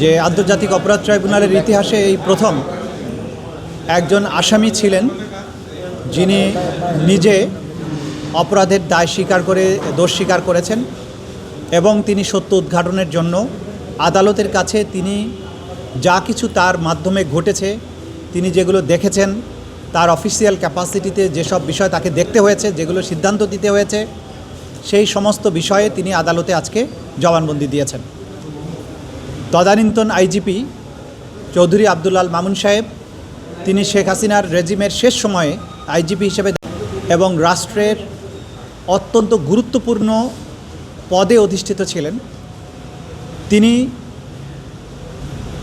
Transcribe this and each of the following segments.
যে আন্তর্জাতিক অপরাধ ট্রাইব্যুনালের ইতিহাসে এই প্রথম একজন আসামি ছিলেন, যিনি নিজে অপরাধের দায় স্বীকার করে, দোষ স্বীকার করেছেন এবং তিনি সত্য উদ্ঘাটনের জন্য আদালতের কাছে তিনি যা কিছু তার মাধ্যমে ঘটেছে, তিনি যেগুলো দেখেছেন, তার অফিসিয়াল ক্যাপাসিটিতে যেসব বিষয় তাকে দেখতে হয়েছে, যেগুলো সিদ্ধান্ত দিতে হয়েছে, সেই সমস্ত বিষয়ে তিনি আদালতে আজকে জবানবন্দি দিয়েছেন। তদানীন্তন আইজিপি চৌধুরী আবদুল্লাল মামুন সাহেব, তিনি শেখ হাসিনার রেজিমের শেষ সময়ে আইজিপি হিসেবে এবং রাষ্ট্রের অত্যন্ত গুরুত্বপূর্ণ পদে অধিষ্ঠিত ছিলেন। তিনি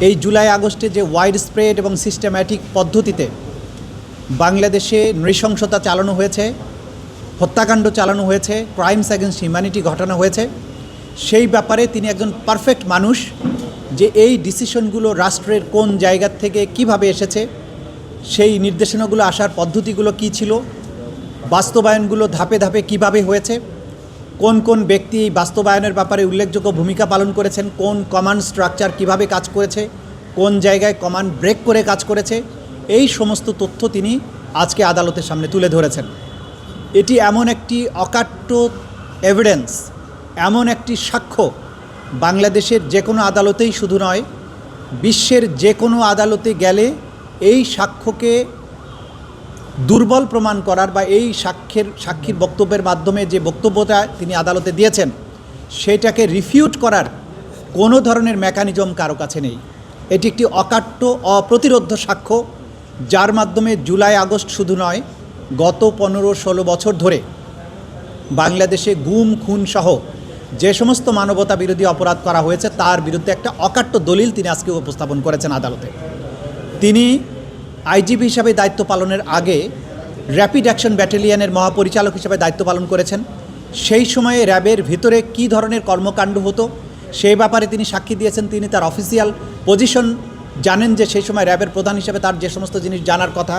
এই জুলাই আগস্টে যে ওয়াইড স্প্রেড এবং সিস্টেম্যাটিক পদ্ধতিতে বাংলাদেশে নৃশংসতা চালানো হয়েছে, হত্যাকাণ্ড চালানো হয়েছে ক্রাইমস অ্যাগেন্স্ট হিউম্যানিটি ঘটানো হয়েছে, সেই ব্যাপারে তিনি একজন পারফেক্ট মানুষ। যে এই ডিসিশনগুলো রাষ্ট্রের কোন জায়গা থেকে কীভাবে এসেছে, সেই নির্দেশনাগুলো আসার পদ্ধতিগুলো কী ছিল, বাস্তবায়নগুলো ধাপে ধাপে কীভাবে হয়েছে, কোন কোন ব্যক্তি এই বাস্তবায়নের ব্যাপারে উল্লেখযোগ্য ভূমিকা পালন করেছেন, কোন কমান্ড স্ট্রাকচার কীভাবে কাজ করেছে, কোন জায়গায় কমান্ড ব্রেক করে কাজ করেছে, এই সমস্ত তথ্য তিনি আজকে আদালতের সামনে তুলে ধরেছেন। এটি এমন একটি অকাট্য এভিডেন্স এমন একটি সাক্ষ্য বাংলাদেশের যে কোনো আদালতেই শুধু নয়, বিশ্বের যে কোনো আদালতে গেলে এই সাক্ষ্যকে দুর্বল প্রমাণ করার বা এই সাক্ষ্যের, সাক্ষীর বক্তব্যের মাধ্যমে যে বক্তব্যটা তিনি আদালতে দিয়েছেন, সেটাকে রিফিউট করার কোনো ধরনের মেকানিজম কারও কাছে নেই। এটি একটি অকাট্য, অপ্রতিরোধ্য সাক্ষ্য, যার মাধ্যমে জুলাই আগস্ট শুধু নয়, গত পনেরো ষোলো বছর ধরে বাংলাদেশে গুম, খুন সহ যে সমস্ত মানবতা বিরোধী অপরাধ করা হয়েছে, তার বিরুদ্ধে একটা অকাট্য দলিল তিনি আজকে উপস্থাপন করেছেন আদালতে। তিনি আইজিপি হিসাবে দায়িত্ব পালনের আগে র্যাপিড অ্যাকশন ব্যাটালিয়নের মহাপরিচালক হিসাবে দায়িত্ব পালন করেছেন। সেই সময়ে র্যাবের ভিতরে কী ধরনের কর্মকাণ্ড হতো সেই ব্যাপারে তিনি সাক্ষী দিয়েছেন, তিনি তার অফিসিয়াল পজিশন জানেন যে সেই সময় র্যাবের প্রধান হিসেবে তার যে সমস্ত জিনিস জানার কথা,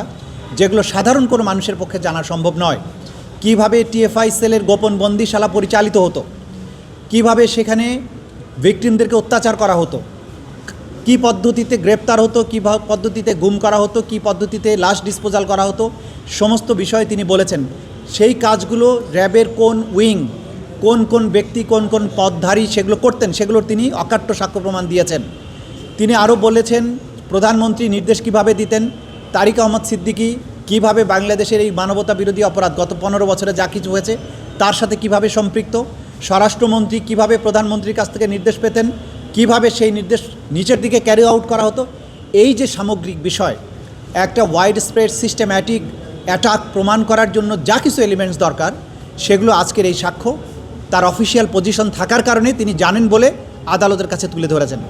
যেগুলো সাধারণ কোনো মানুষের পক্ষে জানা সম্ভব নয়। কীভাবে টিএফআই সেলের গোপন বন্দিশালা পরিচালিত হতো কীভাবে সেখানে ভিকটিমদেরকে অত্যাচার করা হতো? কি পদ্ধতিতে গ্রেপ্তার হতো? কী পদ্ধতিতে গুম করা হতো? কি পদ্ধতিতে লাশ ডিসপোজাল করা হতো? সমস্ত বিষয়ে তিনি বলেছেন। সেই কাজগুলো র্যাবের কোন উইং, কোন কোন ব্যক্তি, কোন কোন পদধারী সেগুলো করতেন, সেগুলোর তিনি অকাট্য সাক্ষ্য প্রমাণ দিয়েছেন। তিনি আরও বলেছেন, প্রধানমন্ত্রী নির্দেশ কীভাবে দিতেন? তারিক আহমদ সিদ্দিকী কীভাবে বাংলাদেশের এই মানবতা বিরোধী অপরাধ গত পনেরো বছরে যা কিছু হয়েছে, তার সাথে কীভাবে সম্পৃক্ত? স্বরাষ্ট্রমন্ত্রী কীভাবে প্রধানমন্ত্রীর কাছ থেকে নির্দেশ পেতেন, কীভাবে সেই নির্দেশ নিচের দিকে ক্যারি আউট করা হতো, এই যে সামগ্রিক বিষয়, একটা ওয়াইড স্প্রেড সিস্টেম্যাটিক অ্যাটাক প্রমাণ করার জন্য যা কিছু এলিমেন্টস দরকার, সেগুলো আজকের এই সাক্ষ্য। তার অফিসিয়াল পজিশন থাকার কারণে তিনি জানেন বলে আদালতের কাছে তুলে ধরেছেন।